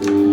그